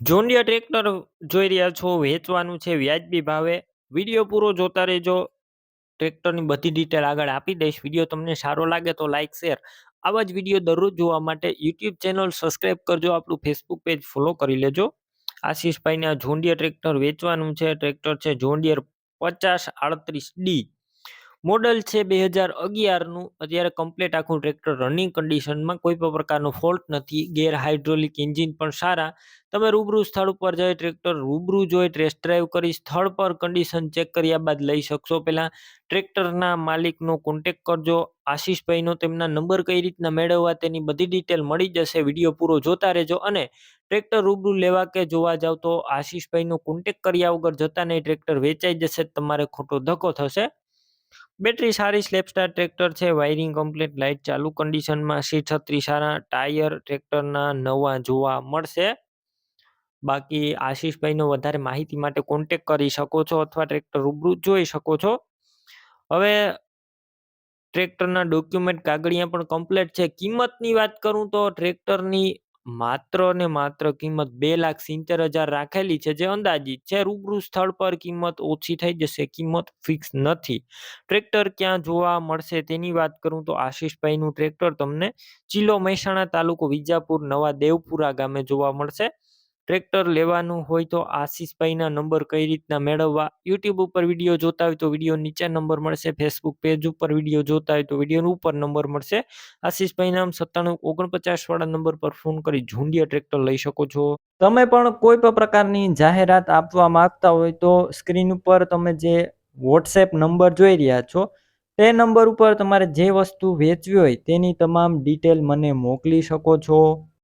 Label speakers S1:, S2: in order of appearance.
S1: જોન્ડિયા tractor જોઈ રહ્યા છો, વેચવાનું છે, વ્યાજબી ભાવે. વીડિયો પૂરો જોતા રહેજો. ટ્રેક્ટરની બધી ડિટેલ આગળ આપી દઈશ. વીડિયો તમને સારો લાગે તો લાઇક શેર આવા જ વીડિયો દરરોજ જોવા માટે યુટ્યુબ ચેનલ સબસ્ક્રાઈબ કરજો, આપણું ફેસબુક પેજ ફોલો કરી લેજો. આશીષભાઈને આ જોન્ડિયર ટ્રેક્ટર વેચવાનું છે. ટ્રેક્ટર છે જોન્ડિયર પચાસ આડત્રીસ ડી મોડલ છે બે હજાર અગિયારનું. અત્યારે કમ્પ્લીટ આખું ટ્રેક્ટર રનિંગ કન્ડિશનમાં કોઈ પણ પ્રકારનો ફોલ્ટ નથી. ગેર હાઇડ્રોલિક એન્જિન પણ સારા. તમે રૂબરૂ સ્થળ ઉપર જઈ ટ્રેક્ટર રૂબરૂ જોઈ ટેસ્ટ ડ્રાઈવ કરી સ્થળ પર કન્ડિશન ચેક કર્યા બાદ લઈ શકશો. પહેલાં ટ્રેક્ટરના માલિકનો કોન્ટેક કરજો. આશીષભાઈનો તેમના નંબર કઈ રીતના મેળવવા તેની બધી ડિટેલ મળી જશે. વીડિયો પૂરો જોતા રહેજો અને ટ્રેક્ટર રૂબરૂ લેવા કે જોવા જાવ તો આશીષભાઈનો કોન્ટેક કર્યા વગર જતા નહીં. ટ્રેક્ટર વેચાઈ જશે, તમારે ખોટો ધક્કો થશે. બેટરી સારી સ્લેપસ્ટાર ટ્રેક્ટર છે, વાયરિંગ કમ્પ્લીટ, લાઇટ ચાલુ કન્ડિશનમાં સી છત્રી સારા, ટાયર ટ્રેક્ટરના નવા જોવા મળશે. બાકી આશીષભાઈનો વધારે માહિતી માટે કોન્ટેક કરી શકો છો અથવા ટ્રેક્ટર રૂબરૂ જોઈ શકો છો. હવે ટ્રેક્ટરના ડોક્યુમેન્ટ કાગળિયા પણ કમ્પ્લીટ છે. કિંમતની વાત કરું તો ટ્રેક્ટરની માત્ર ને માત્ર કિંમત બે લાખ સિત્તેર હજાર રાખેલી છે, જે અંદાજિત છે. રૂબરૂ સ્થળ પર કિંમત ઓછી થઈ જશે, કિંમત ફિક્સ નથી. ટ્રેક્ટર ક્યાં જોવા મળશે તેની વાત કરું તો આશીષભાઈનું ટ્રેક્ટર તમને જિલ્લો મહેસાણા તાલુકો વિજાપુર નવા દેવપુરા ગામે જોવા મળશે. ટ્રેક્ટર લેવાનું હોય તો આશીષભાઈના નંબર કઈ રીતના મેળવવા? યુટ્યુબ ઉપર વીડિયો જોતા હોય તો વીડિયો નીચે નંબર મળશે. ફેસબુક પેજ ઉપર વીડિયો જોતા હોય તો વીડિયો ઉપર નંબર મળશે. આશીષભાઈ નામ સત્તાણું ઓગણપચાસ વાળા નંબર પર ફોન કરી ઝુંડિયા ટ્રેક્ટર લઈ શકો છો. તમે પણ કોઈ પણ પ્રકારની જાહેરાત આપવા માંગતા હોય તો સ્ક્રીન ઉપર તમે જે વોટ્સએપ નંબર જોઈ રહ્યા છો, તે નંબર ઉપર તમારે જે વસ્તુ વેચવી હોય તેની તમામ ડિટેલ મને મોકલી શકો છો.